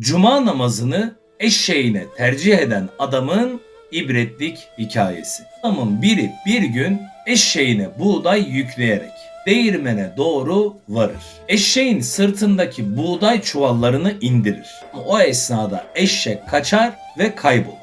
Cuma namazını eşeğine tercih eden adamın ibretlik hikayesi. Adamın biri bir gün eşeğine buğday yükleyerek değirmene doğru varır. Eşeğin sırtındaki buğday çuvallarını indirir. O esnada eşek kaçar ve kaybolur.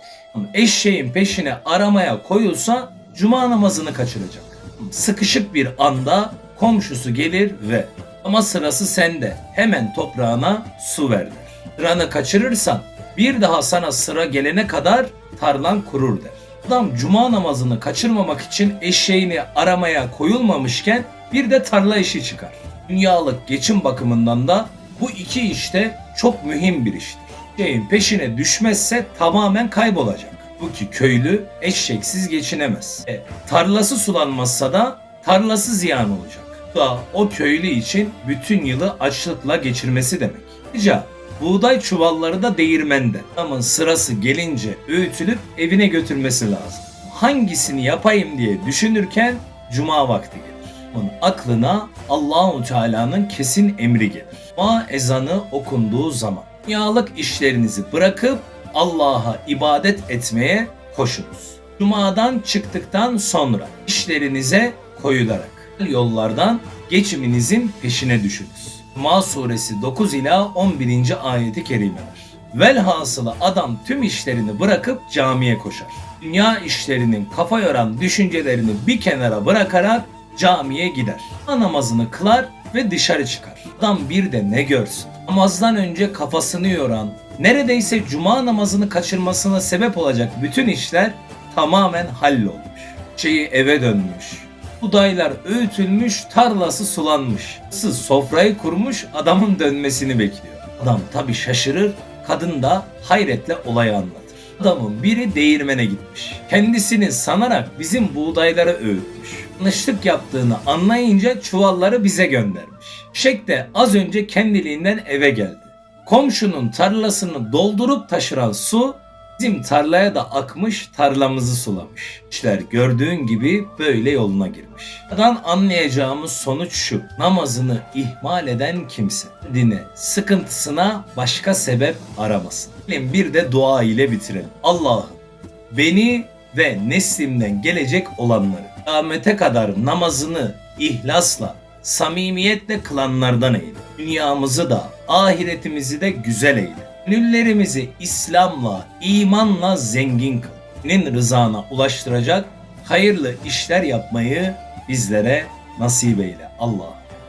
Eşeğin peşine aramaya koyulsa cuma namazını kaçıracak. Sıkışık bir anda komşusu gelir ve ama sırası sende hemen toprağına su ver. Sıranı kaçırırsan bir daha sana sıra gelene kadar tarlan kurur der. Adam cuma namazını kaçırmamak için eşeğini aramaya koyulmamışken bir de tarla işi çıkar. Dünyalık geçim bakımından da bu iki işte çok mühim bir iştir. Eşeğin peşine düşmezse tamamen kaybolacak. Bu ki köylü eşeksiz geçinemez. E, tarlası sulanmazsa da tarlası ziyan olacak. Bu da o köylü için bütün yılı açlıkla geçirmesi demek. Ayrıca buğday çuvalları da değirmende. Ama sırası gelince öğütülüp evine götürmesi lazım. Hangisini yapayım diye düşünürken cuma vakti gelir. Onun aklına Allahu Teala'nın kesin emri gelir. Cuma ezanı okunduğu zaman dünyalık işlerinizi bırakıp Allah'a ibadet etmeye koşunuz. Cuma'dan çıktıktan sonra işlerinize koyularak yollardan geçiminizin peşine düşünüz. Cuma suresi 9 ila 11. ayeti kerimeler. Velhasılı adam tüm işlerini bırakıp camiye koşar. Dünya işlerinin kafa yoran düşüncelerini bir kenara bırakarak camiye gider. Namazını kılar ve dışarı çıkar. Adam bir de ne görsün? Namazdan önce kafasını yoran, neredeyse cuma namazını kaçırmasına sebep olacak bütün işler tamamen hallolmuş. Şeyi eve dönmüş. Budaylar öğütülmüş, tarlası sulanmış. Sız sofrayı kurmuş, adamın dönmesini bekliyor. Adam tabi şaşırır, kadın da hayretle olayı anlatır. Adamın biri değirmene gitmiş. Kendisini sanarak bizim buğdayları öğütmüş. Yanlışlık yaptığını anlayınca çuvalları bize göndermiş. Şek de az önce kendiliğinden eve geldi. Komşunun tarlasını doldurup taşıran su bizim tarlaya da akmış tarlamızı sulamış. İşler gördüğün gibi böyle yoluna girmiş. Buradan anlayacağımız sonuç şu. Namazını ihmal eden kimse dine, sıkıntısına başka sebep aramasın. Bir de dua ile bitirelim. Allah'ım beni ve neslimden gelecek olanları kıyamete kadar namazını ihlasla, samimiyetle kılanlardan eyle. Dünyamızı da ahiretimizi de güzel eyle. Gönüllerimizi İslam'la, imanla zengin kıl. Senin rızana ulaştıracak hayırlı işler yapmayı bizlere nasip eyle Allah.